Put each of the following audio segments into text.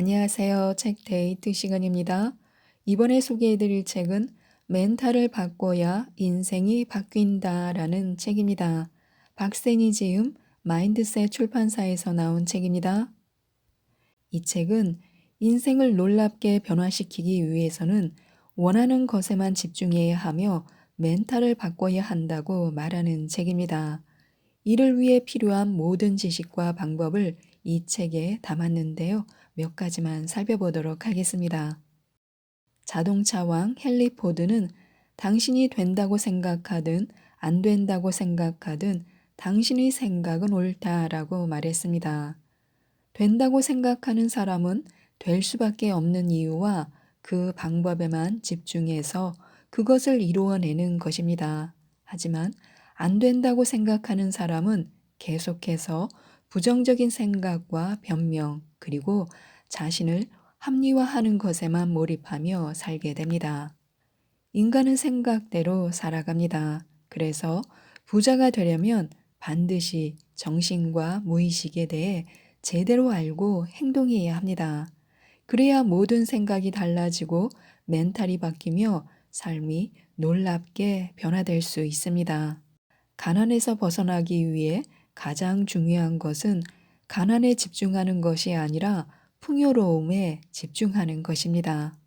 안녕하세요. 책 데이트 시간입니다. 이번에 소개해드릴 책은 멘탈을 바꿔야 인생이 바뀐다 라는 책입니다. 박센이 지음 마인드셋 출판사에서 나온 책입니다. 이 책은 인생을 놀랍게 변화시키기 위해서는 원하는 것에만 집중해야 하며 멘탈을 바꿔야 한다고 말하는 책입니다. 이를 위해 필요한 모든 지식과 방법을 이 책에 담았는데요. 몇 가지만 살펴보도록 하겠습니다. 자동차 왕 헨리 포드는 당신이 된다고 생각하든 안 된다고 생각하든 당신의 생각은 옳다라고 말했습니다. 된다고 생각하는 사람은 될 수밖에 없는 이유와 그 방법에만 집중해서 그것을 이루어내는 것입니다. 하지만 안 된다고 생각하는 사람은 계속해서 부정적인 생각과 변명, 그리고 자신을 합리화하는 것에만 몰입하며 살게 됩니다. 인간은 생각대로 살아갑니다. 그래서 부자가 되려면 반드시 정신과 무의식에 대해 제대로 알고 행동해야 합니다. 그래야 모든 생각이 달라지고 멘탈이 바뀌며 삶이 놀랍게 변화될 수 있습니다. 가난에서 벗어나기 위해 가장 중요한 것은 가난에 집중하는 것이 아니라 풍요로움에 집중하는 것입니다.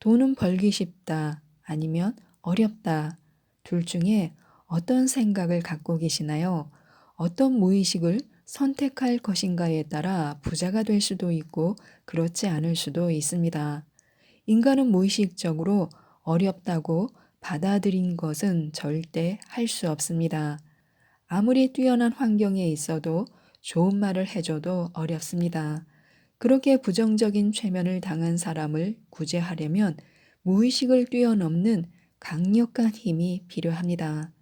돈은 벌기 쉽다 아니면 어렵다 둘 중에 어떤 생각을 갖고 계시나요? 어떤 무의식을 선택할 것인가에 따라 부자가 될 수도 있고 그렇지 않을 수도 있습니다. 인간은 무의식적으로 어렵다고 받아들인 것은 절대 할 수 없습니다. 아무리 뛰어난 환경에 있어도 좋은 말을 해줘도 어렵습니다. 그렇게 부정적인 최면을 당한 사람을 구제하려면 무의식을 뛰어넘는 강력한 힘이 필요합니다.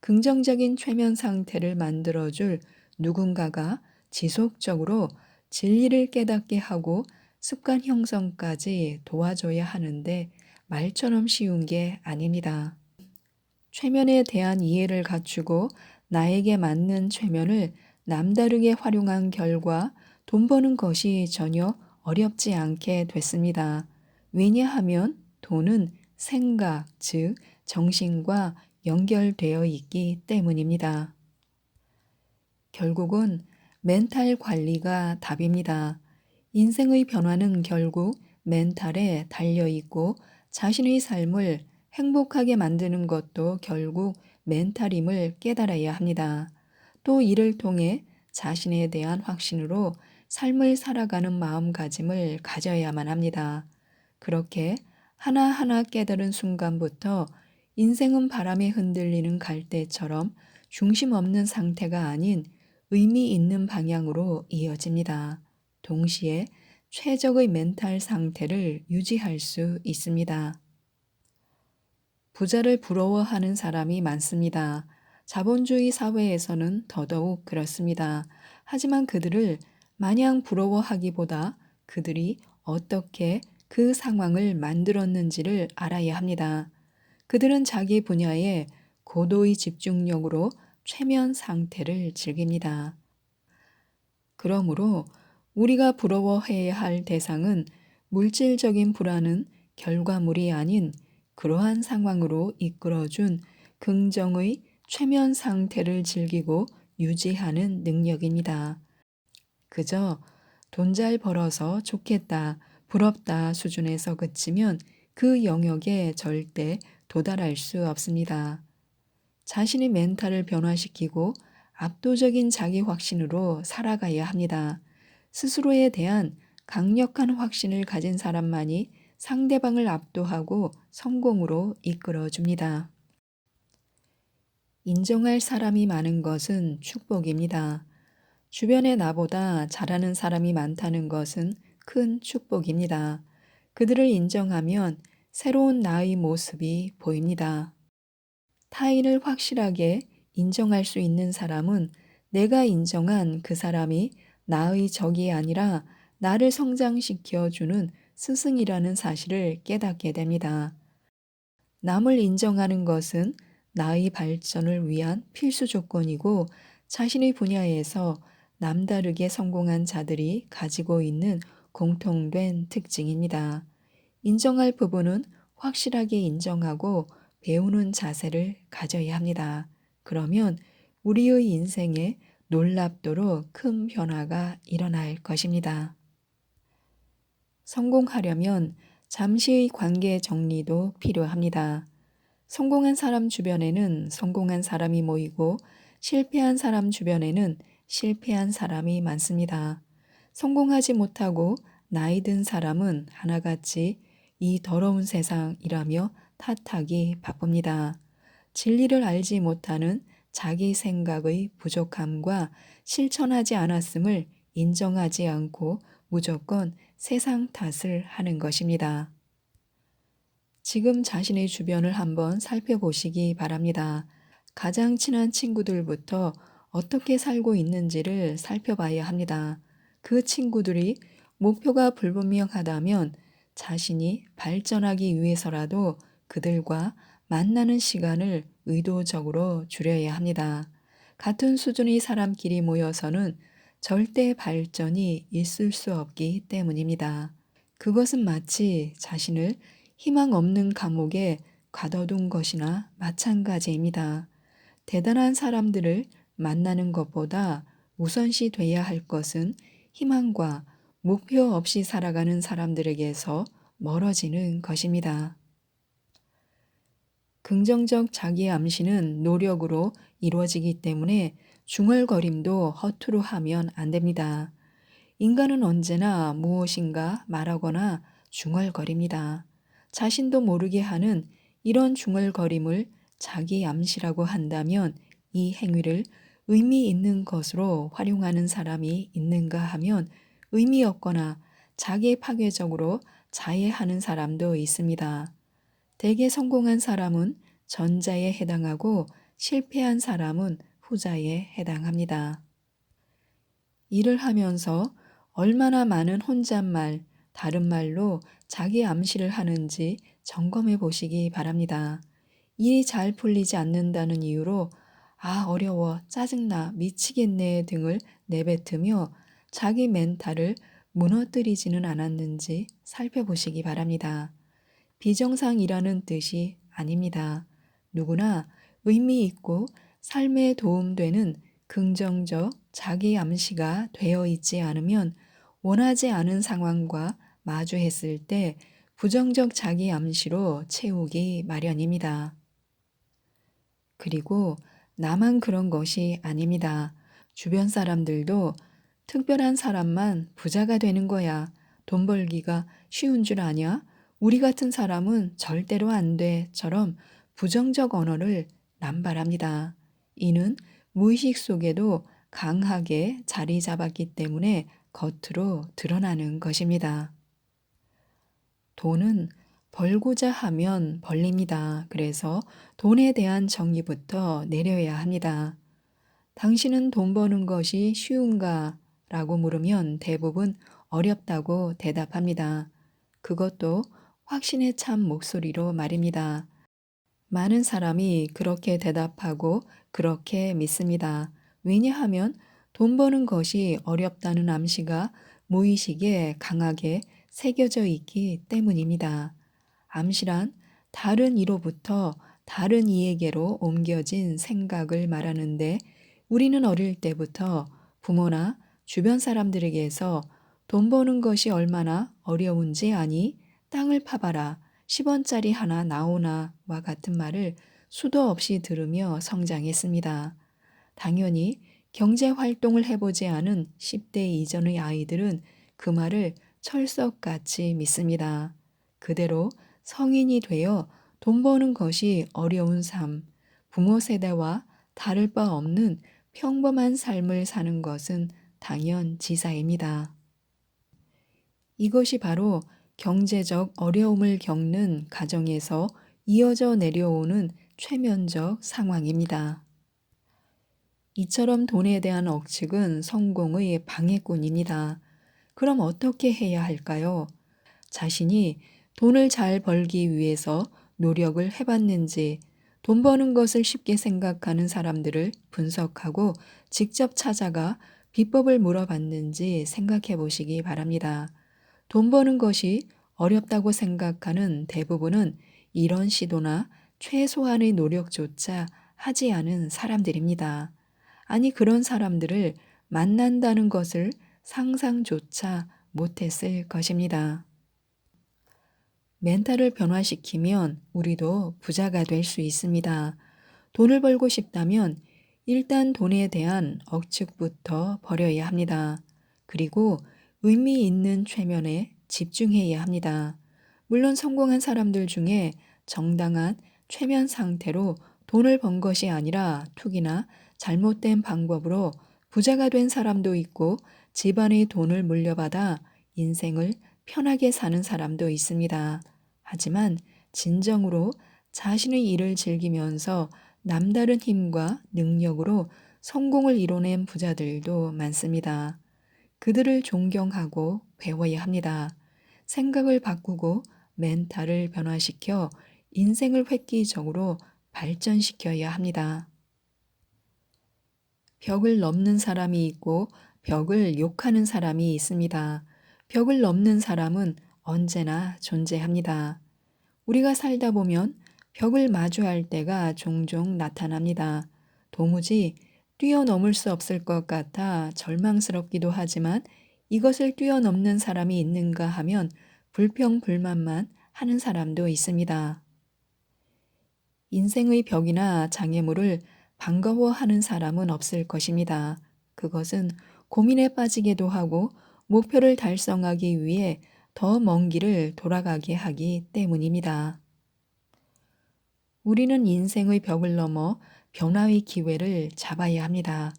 긍정적인 최면 상태를 만들어줄 누군가가 지속적으로 진리를 깨닫게 하고 습관 형성까지 도와줘야 하는데 말처럼 쉬운 게 아닙니다. 최면에 대한 이해를 갖추고 나에게 맞는 최면을 남다르게 활용한 결과 돈 버는 것이 전혀 어렵지 않게 됐습니다. 왜냐하면 돈은 생각, 즉 정신과 연결되어 있기 때문입니다. 결국은 멘탈 관리가 답입니다. 인생의 변화는 결국 멘탈에 달려 있고 자신의 삶을 행복하게 만드는 것도 결국 멘탈임을 깨달아야 합니다. 또 이를 통해 자신에 대한 확신으로 삶을 살아가는 마음가짐을 가져야만 합니다. 그렇게 하나하나 깨달은 순간부터 인생은 바람에 흔들리는 갈대처럼 중심 없는 상태가 아닌 의미 있는 방향으로 이어집니다. 동시에 최적의 멘탈 상태를 유지할 수 있습니다. 부자를 부러워하는 사람이 많습니다. 자본주의 사회에서는 더더욱 그렇습니다. 하지만 그들을 마냥 부러워하기보다 그들이 어떻게 그 상황을 만들었는지를 알아야 합니다. 그들은 자기 분야에 고도의 집중력으로 최면 상태를 즐깁니다. 그러므로 우리가 부러워해야 할 대상은 물질적인 불안은 결과물이 아닌 그러한 상황으로 이끌어준 긍정의 최면 상태를 즐기고 유지하는 능력입니다. 그저 돈 잘 벌어서 좋겠다, 부럽다 수준에서 그치면 그 영역에 절대 도달할 수 없습니다. 자신의 멘탈을 변화시키고 압도적인 자기 확신으로 살아가야 합니다. 스스로에 대한 강력한 확신을 가진 사람만이 상대방을 압도하고 성공으로 이끌어 줍니다. 인정할 사람이 많은 것은 축복입니다. 주변에 나보다 잘하는 사람이 많다는 것은 큰 축복입니다. 그들을 인정하면 새로운 나의 모습이 보입니다. 타인을 확실하게 인정할 수 있는 사람은 내가 인정한 그 사람이 나의 적이 아니라 나를 성장시켜 주는 스승이라는 사실을 깨닫게 됩니다. 남을 인정하는 것은 나의 발전을 위한 필수 조건이고 자신의 분야에서 남다르게 성공한 자들이 가지고 있는 공통된 특징입니다. 인정할 부분은 확실하게 인정하고 배우는 자세를 가져야 합니다. 그러면 우리의 인생에 놀랍도록 큰 변화가 일어날 것입니다. 성공하려면 잠시의 관계 정리도 필요합니다. 성공한 사람 주변에는 성공한 사람이 모이고 실패한 사람 주변에는 실패한 사람이 많습니다. 성공하지 못하고 나이 든 사람은 하나같이 이 더러운 세상이라며 탓하기 바쁩니다. 진리를 알지 못하는 자기 생각의 부족함과 실천하지 않았음을 인정하지 않고 무조건 세상 탓을 하는 것입니다. 지금 자신의 주변을 한번 살펴보시기 바랍니다. 가장 친한 친구들부터 어떻게 살고 있는지를 살펴봐야 합니다. 그 친구들이 목표가 불분명하다면 자신이 발전하기 위해서라도 그들과 만나는 시간을 의도적으로 줄여야 합니다. 같은 수준의 사람끼리 모여서는 절대 발전이 있을 수 없기 때문입니다. 그것은 마치 자신을 희망 없는 감옥에 가둬둔 것이나 마찬가지입니다. 대단한 사람들을 만나는 것보다 우선시 돼야 할 것은 희망과 목표 없이 살아가는 사람들에게서 멀어지는 것입니다. 긍정적 자기 암시는 노력으로 이루어지기 때문에 중얼거림도 허투루 하면 안 됩니다. 인간은 언제나 무엇인가 말하거나 중얼거립니다. 자신도 모르게 하는 이런 중얼거림을 자기 암시라고 한다면 이 행위를 의미 있는 것으로 활용하는 사람이 있는가 하면 의미 없거나 자기 파괴적으로 자해하는 사람도 있습니다. 대개 성공한 사람은 전자에 해당하고 실패한 사람은 후자에 해당합니다. 일을 하면서 얼마나 많은 혼잣말, 다른 말로 자기 암시를 하는지 점검해 보시기 바랍니다. 일이 잘 풀리지 않는다는 이유로 아, 어려워, 짜증나, 미치겠네 등을 내뱉으며 자기 멘탈을 무너뜨리지는 않았는지 살펴보시기 바랍니다. 비정상이라는 뜻이 아닙니다. 누구나 의미 있고 삶에 도움되는 긍정적 자기 암시가 되어 있지 않으면 원하지 않은 상황과 마주했을 때 부정적 자기 암시로 채우기 마련입니다. 그리고 나만 그런 것이 아닙니다. 주변 사람들도 특별한 사람만 부자가 되는 거야. 돈 벌기가 쉬운 줄 아냐? 우리 같은 사람은 절대로 안 돼.처럼 부정적 언어를 남발합니다. 이는 무의식 속에도 강하게 자리 잡았기 때문에 겉으로 드러나는 것입니다. 돈은 벌고자 하면 벌립니다. 그래서 돈에 대한 정의부터 내려야 합니다. 당신은 돈 버는 것이 쉬운가? 라고 물으면 대부분 어렵다고 대답합니다. 그것도 확신에 찬 목소리로 말입니다. 많은 사람이 그렇게 대답하고 그렇게 믿습니다. 왜냐하면 돈 버는 것이 어렵다는 암시가 무의식에 강하게 새겨져 있기 때문입니다. 암시란 다른 이로부터 다른 이에게로 옮겨진 생각을 말하는데 우리는 어릴 때부터 부모나 주변 사람들에게서 돈 버는 것이 얼마나 어려운지 아니 땅을 파봐라 10원짜리 하나 나오나와 같은 말을 수도 없이 들으며 성장했습니다. 당연히 경제 활동을 해보지 않은 10대 이전의 아이들은 그 말을 철석같이 믿습니다. 그대로 성인이 되어 돈 버는 것이 어려운 삶, 부모 세대와 다를 바 없는 평범한 삶을 사는 것은 당연 지사입니다. 이것이 바로 경제적 어려움을 겪는 가정에서 이어져 내려오는 최면적 상황입니다. 이처럼 돈에 대한 억측은 성공의 방해꾼입니다. 그럼 어떻게 해야 할까요? 자신이 돈을 잘 벌기 위해서 노력을 해봤는지, 돈 버는 것을 쉽게 생각하는 사람들을 분석하고 직접 찾아가 비법을 물어봤는지 생각해 보시기 바랍니다. 돈 버는 것이 어렵다고 생각하는 대부분은 이런 시도나 최소한의 노력조차 하지 않은 사람들입니다. 아니, 그런 사람들을 만난다는 것을 상상조차 못했을 것입니다. 멘탈을 변화시키면 우리도 부자가 될 수 있습니다. 돈을 벌고 싶다면 일단 돈에 대한 억측부터 버려야 합니다. 그리고 의미 있는 최면에 집중해야 합니다. 물론 성공한 사람들 중에 정당한 최면 상태로 돈을 번 것이 아니라 투기나 잘못된 방법으로 부자가 된 사람도 있고 집안의 돈을 물려받아 인생을 편하게 사는 사람도 있습니다. 하지만 진정으로 자신의 일을 즐기면서 남다른 힘과 능력으로 성공을 이뤄낸 부자들도 많습니다. 그들을 존경하고 배워야 합니다. 생각을 바꾸고 멘탈을 변화시켜 인생을 획기적으로 발전시켜야 합니다. 벽을 넘는 사람이 있고 벽을 욕하는 사람이 있습니다. 벽을 넘는 사람은 언제나 존재합니다. 우리가 살다 보면 벽을 마주할 때가 종종 나타납니다. 도무지 뛰어넘을 수 없을 것 같아 절망스럽기도 하지만 이것을 뛰어넘는 사람이 있는가 하면 불평불만만 하는 사람도 있습니다. 인생의 벽이나 장애물을 반가워하는 사람은 없을 것입니다. 그것은 고민에 빠지게도 하고 목표를 달성하기 위해 더 먼 길을 돌아가게 하기 때문입니다. 우리는 인생의 벽을 넘어 변화의 기회를 잡아야 합니다.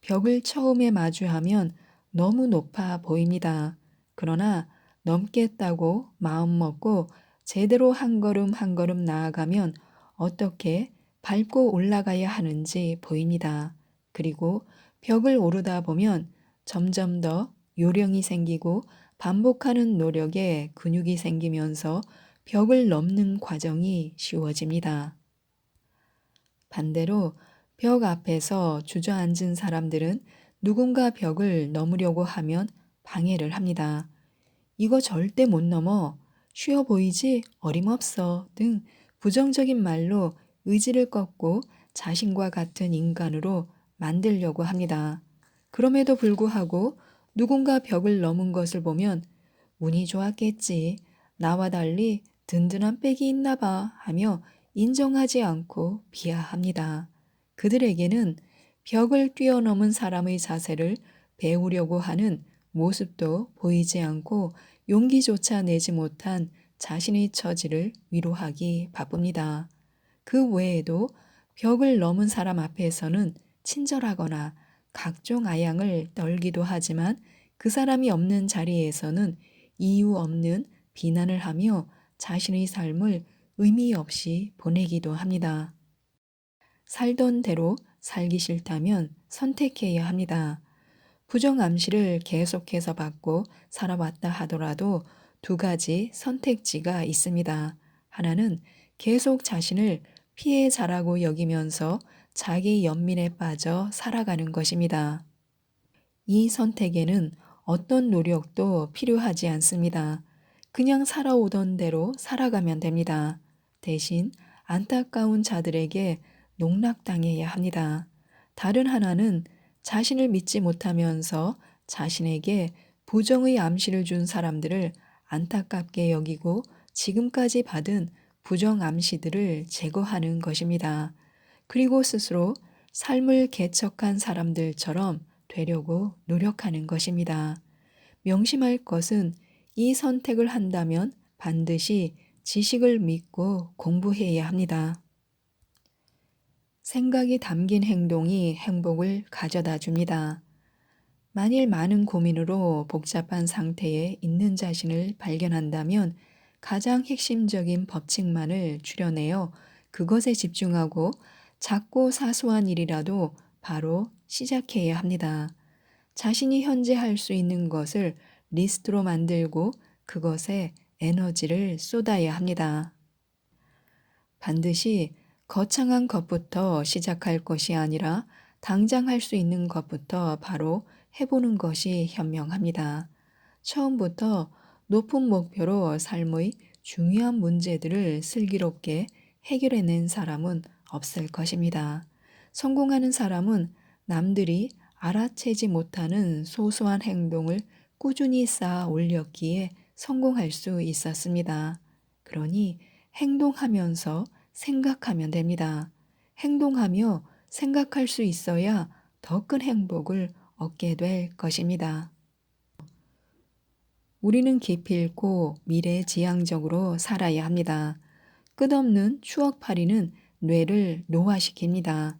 벽을 처음에 마주하면 너무 높아 보입니다. 그러나 넘겠다고 마음먹고 제대로 한 걸음 한 걸음 나아가면 어떻게 밟고 올라가야 하는지 보입니다. 그리고 벽을 오르다 보면 점점 더 요령이 생기고 반복하는 노력에 근육이 생기면서 벽을 넘는 과정이 쉬워집니다. 반대로 벽 앞에서 주저앉은 사람들은 누군가 벽을 넘으려고 하면 방해를 합니다. 이거 절대 못 넘어. 쉬워 보이지? 어림없어. 등 부정적인 말로 의지를 꺾고 자신과 같은 인간으로 만들려고 합니다. 그럼에도 불구하고 누군가 벽을 넘은 것을 보면 운이 좋았겠지. 나와 달리 든든한 백이 있나 봐 하며 인정하지 않고 비하합니다. 그들에게는 벽을 뛰어넘은 사람의 자세를 배우려고 하는 모습도 보이지 않고 용기조차 내지 못한 자신의 처지를 위로하기 바쁩니다. 그 외에도 벽을 넘은 사람 앞에서는 친절하거나 각종 아양을 떨기도 하지만 그 사람이 없는 자리에서는 이유 없는 비난을 하며 자신의 삶을 의미 없이 보내기도 합니다. 살던 대로 살기 싫다면 선택해야 합니다. 부정 암시를 계속해서 받고 살아왔다 하더라도 두 가지 선택지가 있습니다. 하나는 계속 자신을 피해자라고 여기면서 자기 연민에 빠져 살아가는 것입니다. 이 선택에는 어떤 노력도 필요하지 않습니다. 그냥 살아오던 대로 살아가면 됩니다. 대신 안타까운 자들에게 농락당해야 합니다. 다른 하나는 자신을 믿지 못하면서 자신에게 부정의 암시를 준 사람들을 안타깝게 여기고 지금까지 받은 부정 암시들을 제거하는 것입니다. 그리고 스스로 삶을 개척한 사람들처럼 되려고 노력하는 것입니다. 명심할 것은 이 선택을 한다면 반드시 지식을 믿고 공부해야 합니다. 생각이 담긴 행동이 행복을 가져다 줍니다. 만일 많은 고민으로 복잡한 상태에 있는 자신을 발견한다면 가장 핵심적인 법칙만을 추려내어 그것에 집중하고 작고 사소한 일이라도 바로 시작해야 합니다. 자신이 현재 할 수 있는 것을 리스트로 만들고 그것에 에너지를 쏟아야 합니다. 반드시 거창한 것부터 시작할 것이 아니라 당장 할 수 있는 것부터 바로 해보는 것이 현명합니다. 처음부터 높은 목표로 삶의 중요한 문제들을 슬기롭게 해결해낸 사람은 없을 것입니다. 성공하는 사람은 남들이 알아채지 못하는 소소한 행동을 꾸준히 쌓아 올렸기에 성공할 수 있었습니다. 그러니 행동하면서 생각하면 됩니다. 행동하며 생각할 수 있어야 더 큰 행복을 얻게 될 것입니다. 우리는 기필코 미래 지향적으로 살아야 합니다. 끝없는 추억팔이는 뇌를 노화시킵니다.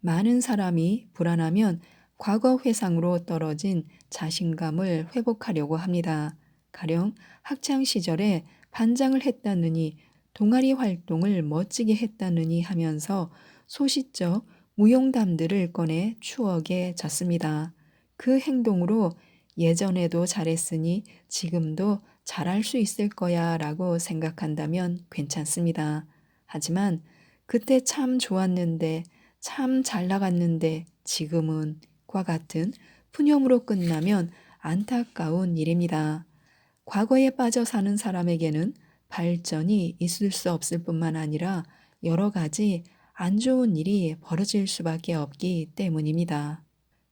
많은 사람이 불안하면 과거 회상으로 떨어진 자신감을 회복하려고 합니다. 가령 학창 시절에 반장을 했다느니 동아리 활동을 멋지게 했다느니 하면서 소시적 무용담들을 꺼내 추억에 젖습니다. 그 행동으로 예전에도 잘했으니 지금도 잘할 수 있을 거야 라고 생각한다면 괜찮습니다. 하지만 그때 참 좋았는데 참 잘 나갔는데 지금은 과 같은 푸념으로 끝나면 안타까운 일입니다. 과거에 빠져 사는 사람에게는 발전이 있을 수 없을 뿐만 아니라 여러 가지 안 좋은 일이 벌어질 수밖에 없기 때문입니다.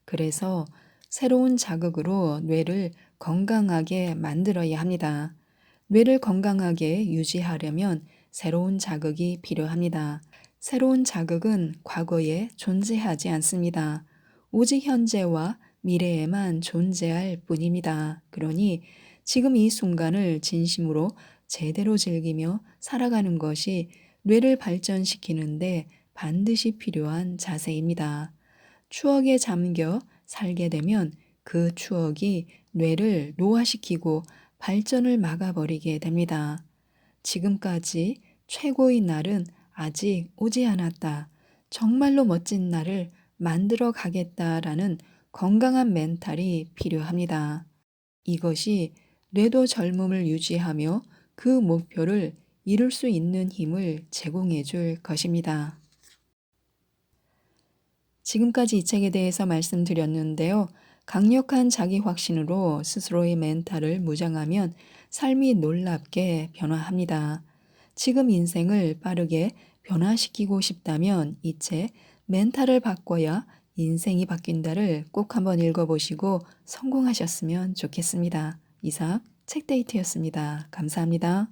그래서 새로운 자극으로 뇌를 건강하게 만들어야 합니다. 뇌를 건강하게 유지하려면 새로운 자극이 필요합니다. 새로운 자극은 과거에 존재하지 않습니다. 오직 현재와 미래에만 존재할 뿐입니다. 그러니 지금 이 순간을 진심으로 제대로 즐기며 살아가는 것이 뇌를 발전시키는데 반드시 필요한 자세입니다. 추억에 잠겨 살게 되면 그 추억이 뇌를 노화시키고 발전을 막아버리게 됩니다. 지금까지 최고의 날은 아직 오지 않았다. 정말로 멋진 날을 만들어 가겠다라는 건강한 멘탈이 필요합니다. 이것이 뇌도 젊음을 유지하며 그 목표를 이룰 수 있는 힘을 제공해 줄 것입니다. 지금까지 이 책에 대해서 말씀드렸는데요. 강력한 자기 확신으로 스스로의 멘탈을 무장하면 삶이 놀랍게 변화합니다. 지금 인생을 빠르게 변화시키고 싶다면 이 책 멘탈을 바꿔야 인생이 바뀐다를 꼭 한번 읽어보시고 성공하셨으면 좋겠습니다. 이상 책데이트였습니다. 감사합니다.